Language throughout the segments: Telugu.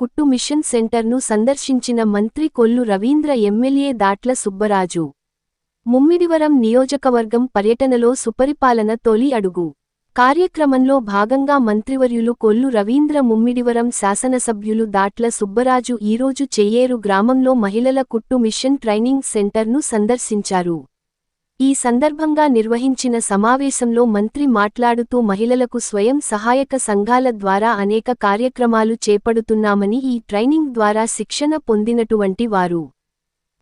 కుట్టు మిషన్ సెంటర్ను సందర్శించిన మంత్రి కొల్లు రవీంద్ర ఎమ్మెల్యే దాట్ల సుబ్బరాజు. ముమ్మిడివరం నియోజకవర్గం పర్యటనలో సుపరిపాలన తొలి అడుగు. కార్యక్రమంలో భాగంగా మంత్రివర్యులు కొల్లు రవీంద్ర ముమ్మిడివరం శాసనసభ్యులు దాట్ల సుబ్బరాజు ఈరోజు చెయ్యేరు గ్రామంలో మహిళల కుట్టు మిషన్ ట్రైనింగ్ సెంటర్ను సందర్శించారు. ఈ సందర్భంగా నిర్వహించిన సమావేశంలో మంత్రి మాట్లాడుతూ మహిళలకు స్వయం సహాయక సంఘాల ద్వారా అనేక కార్యక్రమాలు చేపడుతున్నామని ఈ ట్రైనింగ్ ద్వారా శిక్షణ పొందినటువంటి వారు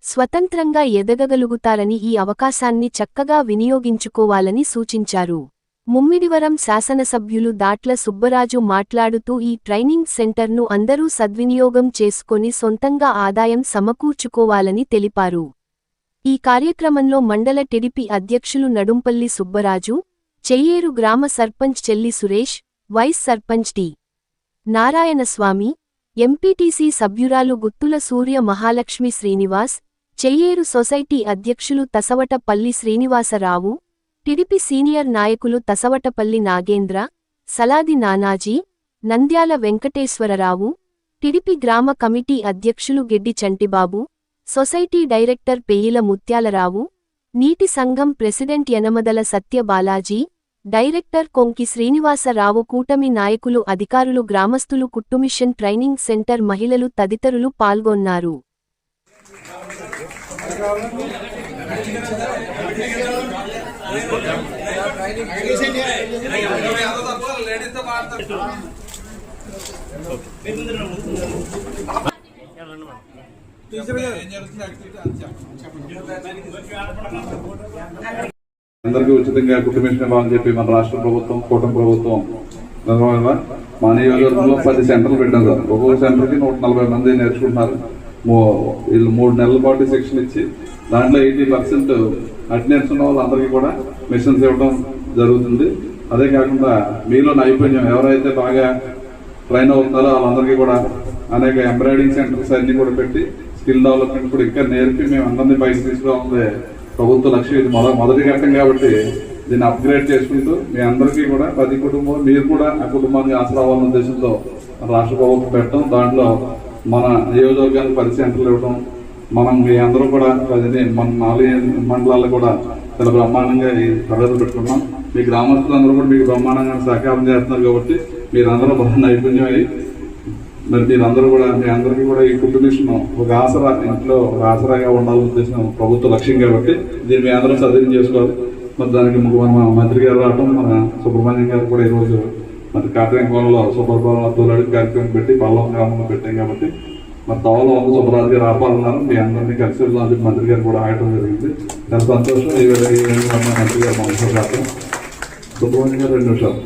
స్వతంత్రంగా ఎదగగలుగుతారని ఈ అవకాశాన్ని చక్కగా వినియోగించుకోవాలని సూచించారు. ముమ్మిడివరం శాసనసభ్యులు దాట్ల సుబ్బరాజు మాట్లాడుతూ ఈ ట్రైనింగ్ సెంటర్ను అందరూ సద్వినియోగం చేసుకొని సొంతంగా ఆదాయం సమకూర్చుకోవాలని తెలిపారు. ఈ కార్యక్రమంలో మండల టిడిపి అధ్యక్షులు నడుంపల్లి సుబ్బరాజు చెయ్యేరు గ్రామ sarpanch Chelli Suresh vice sarpanch T. Narayanaswamy MPTC సభ్యురాలు గుత్తుల సూర్య మహాలక్ష్మి శ్రీనివాస్ చెయ్యేరు సొసైటీ అధ్యక్షులు తసవటపల్లి శ్రీనివాసరావు టిడిపి సీనియర్ నాయకులు తసవటపల్లి నాగేంద్ర సలాది నానాజీ నంద్యాల వెంకటేశ్వరరావు టిడిపి గ్రామ కమిటీ అధ్యక్షులు గిడ్డి చంటిబాబు సొసైటీ డైరెక్టర్ పెయ్యిల ముత్యాలరావు నీటి సంఘం ప్రెసిడెంట్ యనమదల సత్య బాలాజీ డైరెక్టర్ కొంకి శ్రీనివాసరావు కూటమి నాయకులు అధికారులు గ్రామస్తులు కుట్టుమిషన్ ట్రైనింగ్ సెంటర్ మహిళలు తదితరులు పాల్గొన్నారు. అందరికీ ఉచితంగా కుటుంబేషన్ ఇవ్వాలని చెప్పి మన రాష్ట్ర ప్రభుత్వం కూటమి ప్రభుత్వం మా నియోజకవర్గంలో పది సెంటర్లు పెట్టాం సార్. ఒక్కొక్క సెంటర్కి నూట నలభై మంది నేర్చుకుంటున్నారు. వీళ్ళు మూడు నెలల పాటు శిక్షణ ఇచ్చి దాంట్లో ఎయిటీ పర్సెంట్ అటెండెన్స్ ఉన్న వాళ్ళందరికీ కూడా మిషన్స్ ఇవ్వడం జరుగుతుంది. అదే కాకుండా మీలో నైపుణ్యం ఎవరైతే బాగా ట్రైన్ అవుతున్నారో వాళ్ళందరికీ కూడా అనేక ఎంబ్రాయిడింగ్ సెంటర్స్ అన్ని కూడా పెట్టి స్కిల్ డెవలప్మెంట్ కూడా ఇంకా నేర్పి మేము అందరినీ పైకి తీసుకురావాలి ప్రభుత్వ లక్ష్యం ఇది మొద మొదటి ఘట్టం కాబట్టి దీన్ని అప్గ్రేడ్ చేసుకుంటూ మీ అందరికీ కూడా ప్రతి కుటుంబం మీరు కూడా ఆ కుటుంబానికి ఆసరా ఉద్దేశంతో రాష్ట్ర ప్రభుత్వం పెట్టడం దాంట్లో మన నియోజకవర్గానికి పది సెంటర్లు ఇవ్వడం మనం మీ అందరూ కూడా ప్రజని మన నాలుగు మండలాల్లో కూడా చాలా బ్రహ్మాండంగా ఈ తరగతులు పెట్టుకున్నాం. మీ గ్రామస్తులందరూ కూడా మీకు బ్రహ్మాండంగా సహకారం చేస్తున్నారు కాబట్టి మీరందరూ బాగా నైపుణ్యం అయ్యి మరి మీరందరూ కూడా మీ అందరికీ కూడా ఈ కుటుంబం ఒక ఆసరా ఇంట్లో ఒక ఆసరాగా ఉండాలని ఉద్దేశం ప్రభుత్వ లక్ష్యం కాబట్టి దీన్ని మీ అందరం సద్వినియోగం చేసుకోవాలి. మరి దానికి ముగ్గు మన మంత్రి గారు రావటం మన సుబ్రహ్మణ్యం గారు కూడా ఈరోజు మరి కాటరింకోణంలో సుబ్రహ్మణ్యం తోలాడి కార్యక్రమం పెట్టి పల్లం గ్రామంలో పెట్టాం కాబట్టి మరి తవలో వంద సుబ్బరాజు గారు ఆపాలన్నారు మీ అందరినీ కలిసి వెళ్దామని మంత్రి గారు కూడా ఆడటం జరిగింది. దాని సంతోషం. ఈ వేళ మంత్రి గారు మనసు రావటం సుబ్రహ్మణ్యం గారు రెండు నిమిషాలు.